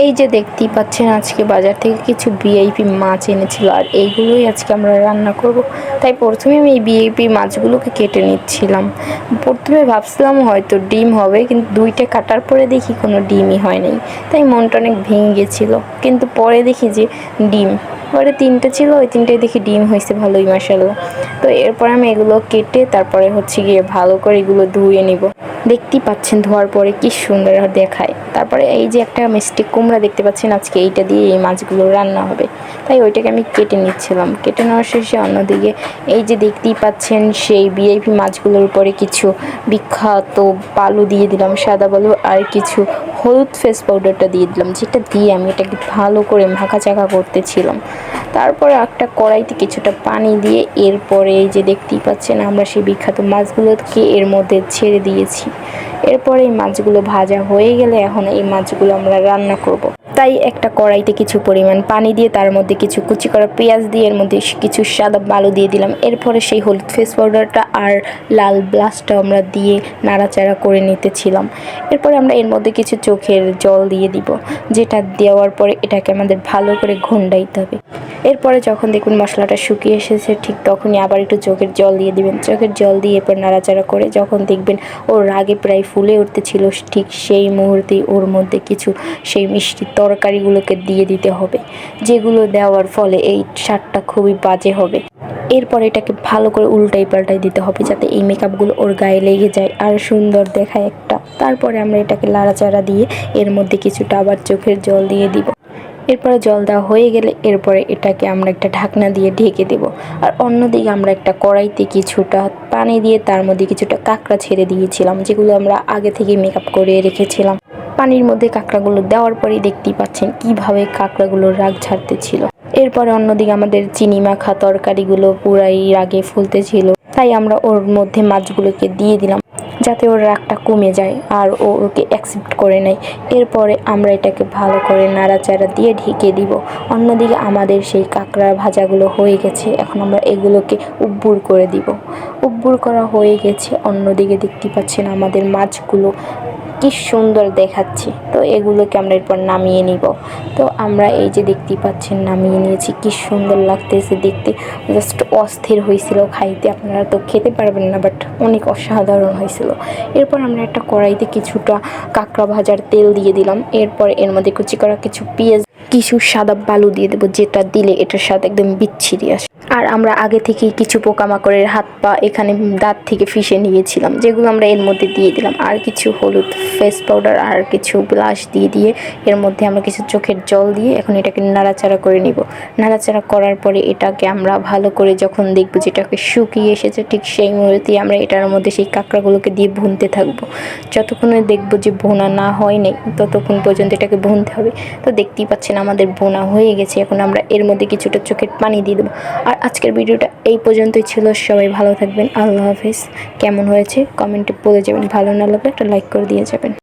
এই যে দেখতেই পাচ্ছেন, আজকে বাজার থেকে কিছু বিআইপি মাছ এনেছিল আর এইগুলোই আজকে আমরা রান্না করব। তাই প্রথমে আমি এই বিআইপি মাছগুলোকে কেটে নিচ্ছিলাম। প্রথমে ভাবছিলাম হয়তো ডিম হবে, কিন্তু দুইটা কাটার পরে দেখি কোনো ডিমই হয়নি। তাই মনটা অনেক ভেঙে গেছিল। কিন্তু পরে দেখি যে ডিম পরে তিনটে ছিল, ওই তিনটে দেখি ডিম হয়েছে ভালোই মাসাল্লাহ তো এরপর আমি এগুলো কেটে তারপরে হচ্ছে গিয়ে ভালো করে এগুলো ধুয়ে নিব। দেখতেই পাচ্ছেন ধোয়ার পরে কি সুন্দর দেখায়। তারপরে এই যে একটা মিষ্টি কুমড়া দেখতে পাচ্ছেন, আজকে এইটা দিয়ে এই মাছগুলো রান্না হবে। তাই ওইটাকে আমি কেটে নিচ্ছিলাম। কেটে নেওয়ার শেষে অন্যদিকে এই যে দেখতেই পাচ্ছেন, সেই ভিআইপি মাছগুলোর উপরে কিছু বিখ্যাত বালু দিয়ে দিলাম, সাদা বালু আর কিছু হলুদ ফেস পাউডারটা দিয়ে দিলাম, যেটা দিয়ে আমি এটাকে ভালো করে মাখা চাকা করতেছিলাম তারপরে একটা কড়াইতে কিছুটা পানি দিয়ে এরপরে এই যে দেখতেই পাচ্ছেন আমরা সেই বিখ্যাত মাছগুলোকে এর মধ্যে ছেড়ে দিয়েছি এরপরে এই মাছগুলো ভাজা হয়ে গেলে এখন এই মাছগুলো আমরা রান্না করব। তাই একটা কড়াইতে কিছু পরিমাণ পানি দিয়ে তার মধ্যে কিছু কুচি করা পেঁয়াজ দিয়ে এর মধ্যে কিছু সাদা বালু দিয়ে দিলাম। এরপরে সেই হলুদ ফেস পাউডারটা আর লাল ব্লাশটা আমরা দিয়ে নাড়াচাড়া করে নিতেছিলাম। এরপরে আমরা এর মধ্যে কিছু চোখের জল দিয়ে দিব, যেটা দেওয়ার পরে এটাকে আমাদের ভালো করে ঘন্ডাইতে হবে। এরপরে যখন দেখবেন মশলাটা শুকিয়ে এসেছে, ঠিক তখনই আবার একটু চোখের জল দিয়ে দিবেন। চোখের জল দিয়ে এরপর নাড়াচাড়া করে যখন দেখবেন ওর রাগে প্রায় ফুলে উঠতেছিল, ঠিক সেই মুহূর্তেই ওর মধ্যে কিছু সেই মিষ্টি তরকারিগুলোকে দিয়ে দিতে হবে, যেগুলো দেওয়ার ফলে এই স্বাদটা খুবই বাজে হবে। এরপর এটাকে ভালো করে উল্টাই পাল্টাই দিতে হবে যাতে এই মেকআপগুলো ওর গায়ে লেগে যায় আর সুন্দর দেখায় একটা। তারপরে আমরা এটাকে লাড়াচাড়া দিয়ে এর মধ্যে কিছুটা আবার চোখের জল দিয়ে দিব। এরপরে জল দেওয়া হয়ে গেলে এরপরে এটাকে আমরা একটা ঢাকনা দিয়ে ঢেকে দেব। আর অন্যদিকে আমরা একটা কড়াইতে কিছুটা পানি দিয়ে তার মধ্যে কিছুটা কাঁকড়া ছেড়ে দিয়েছিলাম, যেগুলো আমরা আগে থেকে মেকআপ করে রেখেছিলাম। পানির মধ্যে কাঁকড়াগুলো দেওয়ার পরেই দেখতেই পাচ্ছেন কীভাবে কাঁকড়াগুলোর রাগ ছাড়তেছিল। এরপরে অন্যদিকে আমাদের চিনি মাখা তরকারিগুলো পুরাই রাগে ফুলতেছিল, তাই আমরা ওর মধ্যে মাছগুলোকে দিয়ে দিলাম। যাতে ওর রাগটা কমে যায় আর ও ওকে অ্যাকসেপ্ট করে নেয়। এরপরে আমরা এটাকে ভালো করে নাড়াচাড়া দিয়ে ঢেকে দিব। অন্যদিকে আমাদের সেই কাঁকড়া ভাজাগুলো হয়ে গেছে। এখন আমরা এগুলোকে উব্বুর করে দিব। উব্বুর করা হয়ে গেছে। অন্যদিকে দেখতে পাচ্ছেন আমাদের মাছগুলো কি সুন্দর দেখাচ্ছে। তো এগুলোকে আমরা এরপর নামিয়ে নিব। তো আমরা এই যে দেখতেই পাচ্ছেন, নামিয়ে নিয়েছি। কি সুন্দর লাগতেছে দেখতে। জাস্ট অস্থির হয়েছিল খাইতে। আপনারা তো খেতে পারবেন না বাট অনেক অসাধারণ হয়েছিল। এরপর আমরা একটা কড়াইতে কিছুটা কাঁকড়া ভাজার তেল দিয়ে দিলাম। এরপর এর মধ্যে কুচি করা কিছু পেঁয়াজ কিছু সাদা বালু দিয়ে দেবো, যেটা দিলে এটার সাথে একদম বিচ্ছিরি আসে। আর আমরা আগে থেকেই কিছু পোকামাকড়ের হাত পা এখানে দাঁত থেকে ফিসে নিয়েছিলাম, যেগুলো আমরা এর মধ্যে দিয়ে দিলাম। আর কিছু হলুদ ফেস পাউডার আর কিছু ব্লাশ দিয়ে দিয়ে এর মধ্যে আমরা কিছু চোখের জল দিয়ে এখন এটাকে নাড়াচাড়া করে নিব। নাড়াচাড়া করার পরে এটাকে আমরা ভালো করে যখন দেখব যেটাকে শুকিয়ে এসেছে, ঠিক সেই মুহূর্তেই আমরা এটার মধ্যে সেই কাঁকড়াগুলোকে দিয়ে ভুনতে থাকব। যতক্ষণে দেখব যে ভোনা না হয় নাই ততক্ষণ পর্যন্ত এটাকে ভুনতে হবে। তো দেখতেই পাচ্ছেন আমাদের বোনা হয়ে গেছে। এখন আমরা এর মধ্যে কিছুটা চোখের পানি দিয়ে দেবো। আর আজকের ভিডিওটা এই পর্যন্তই ছিল। সবাই ভালো থাকবেন। আল্লাহ হাফেজ। কেমন হয়েছে? কমেন্টে বলে যাবেন। ভালো না লাগলে একটা লাইক করে দিয়ে যাবেন।